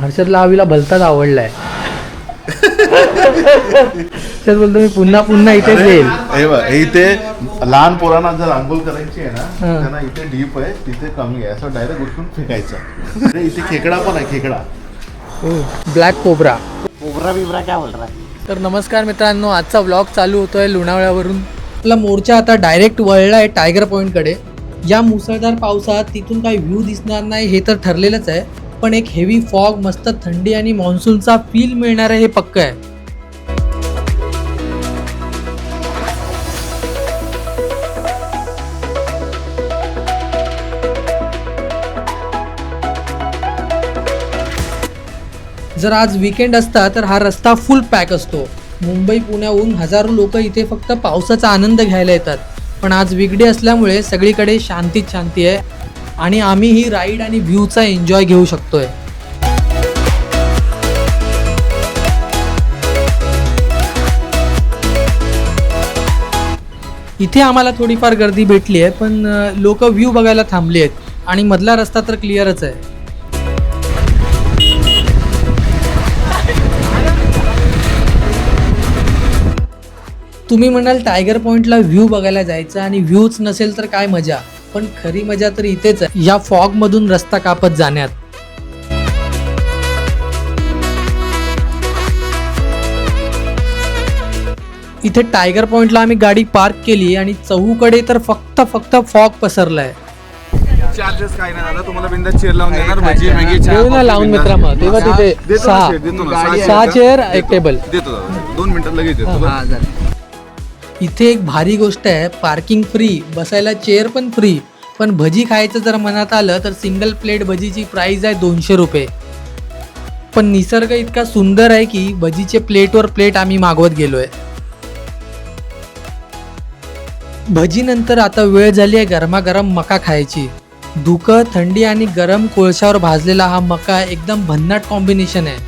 हर्षदला आवीला भलताच आवडलाय. हर्षद बोलतो मी पुन्हा पुन्हा इथेच येईल. हे बघ, हे इथे लहान पोरांना जर आंघोळ करायची आहे ना हा. त्यांना इथे डीप आहे तिथे कमी आहे. असं डायरेक्ट उठून फेकायचं. अरे इथे खेकडा पण आहे खेकडा. ब्लॅक कोबरा कोबरा बिबरा क्या बोल रहा है? तर नमस्कार मित्रांनो आजचा व्लॉग चालू होतोय लोणावळ्यावरून. आपला मोर्चा आता डायरेक्ट वळला आहे टायगर पॉईंटकडे या मुसळधार पावसात तिथून काही व्ह्यू दिसणार नाही हे तर ठरलेलंच आहे. पण एक हेवी फॉग मस्त थंडी आणि मान्सूनचा फील मिळणार आहे हे पक्क आहे. जर आज विकेंड असता तर हा रस्ता फुल पॅक असतो. मुंबई पुण्याहून हजारो लोक इथे फक्त पावसाचा आनंद घ्यायला येतात. पण आज विगडे असल्यामुळे सगळीकडे शांतीच शांती आहे. आणि आम्ही ही राईड आणि व्ह्यूचा एन्जॉय घेऊ शकतोय. इथे आम्हाला थोडीफार गर्दी भेटली आहे पण लोक व्ह्यू बघायला थांबली आहेत आणि मधला रस्ता तर क्लिअरच आहे. तुम्ही म्हणाल टायगर पॉइंटला व्ह्यू बघायला जायचं आणि व्ह्यूच नसेल तर काय मजा? पण खरी मजा तर इथेच आहे. या फॉग मधून रस्ता कापत जाण्यात. इथे टायगर पॉइंटला आम्ही गाडी पार्क केली आणि चहूकडे तर फक्त फक्त फॉग पसरलाय. चार्जेस काय नाही दादा तुम्हाला बिंदा चेअर लावून देणार भजी मॅगी चहा, देऊ ना कॉफी लावून. मित्रा मग तेव्हा हा, तिथे देतो ना सहा. share, देतो ना. सहा सहा चेअर एक टेबल देतो दादा. दोन मिनिटात लगेच देतो. बरं. इथे एक भारी गोष्ट आहे पार्किंग फ्री बसायला चेअर पण फ्री पण भजी खायचं जर मनात आलं तर सिंगल प्लेट भजीची प्राईज आहे दोनशे रुपये. पण निसर्ग इतका सुंदर आहे की भजीचे प्लेटवर प्लेट आम्ही मागवत गेलो आहे भजीनंतर आता वेळ झाली आहे गरमागरम मका खायची. धुकं थंडी आणि गरम कोळशावर भाजलेला हा मका एकदम भन्नाट कॉम्बिनेशन आहे.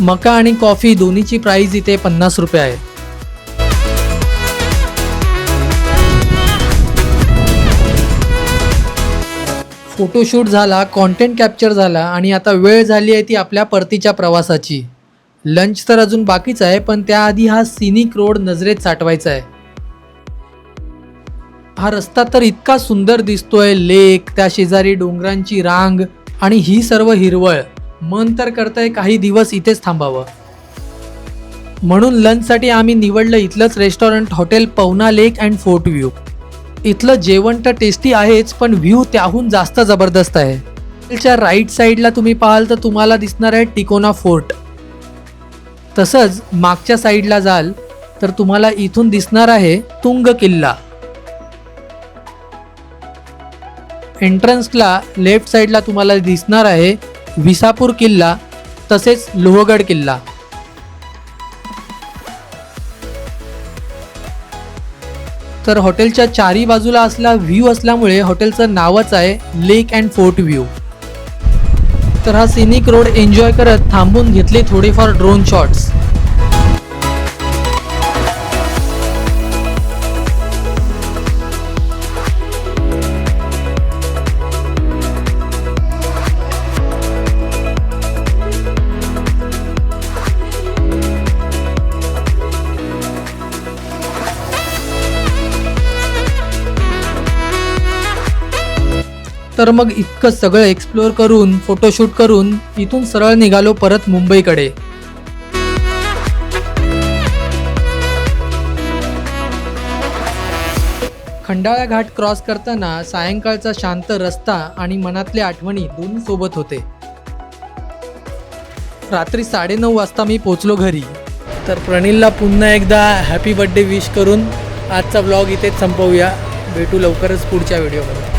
मका आणि कॉफी दोन्हीची प्राईज इथे पन्नास रुपये आहे. फोटोशूट झाला कॉन्टेंट कॅप्चर झाला आणि आता वेळ झाली आहे ती आपल्या परतीच्या प्रवासाची. लंच तर अजून बाकीच आहे पण त्याआधी हा सिनिक रोड नजरेत साठवायचा आहे. हा रस्ता तर इतका सुंदर दिसतोय लेक त्या शेजारी डोंगरांची रांग आणि ही सर्व हिरवळ. मन तर करतंय काही दिवस इथेच थांबावं. म्हणून लंचसाठी आम्ही निवडलं इथलंच restaurant hotel Pawna lake and fort view इथलं जेवण तर टेस्टी आहेच पण व्ह्यू त्याहून जास्त जबरदस्त आहे. हॉटेलच्या राईट साईडला तुम्ही पाहाल तर तुम्हाला दिसणार आहे टिकोना फोर्ट. तसंच मागच्या साईडला जाल तर तुम्हाला इथून दिसणार आहे तुंग किल्ला एंट्रन्सला लेफ्ट साईडला तुम्हाला दिसणार आहे विसापूर किल्ला तसेच लोहगड किल्ला. तर हॉटेलच्या चारी बाजूला असला व्ह्यू असल्यामुळे हॉटेलचं नावच आहे लेक अँड फोर्ट व्ह्यू. तर हा सिनिक रोड एन्जॉय करत थांबून घेतले थोडेफार ड्रोन शॉट्स तर मग इतकं सगळं एक्सप्लोअर करून फोटोशूट करून इथून सरळ निघालो परत मुंबईकडे. खंडाळा घाट क्रॉस करताना सायंकाळचा शांत रस्ता आणि मनातल्या आठवणी दोन्ही सोबत होते. रात्री साडेनऊ वाजता मी पोचलो घरी. तर प्रणीलला पुन्हा एकदा हॅपी बर्थडे विश करून आजचा ब्लॉग इथेच संपवूया. भेटू लवकरच पुढच्या व्हिडिओमध्ये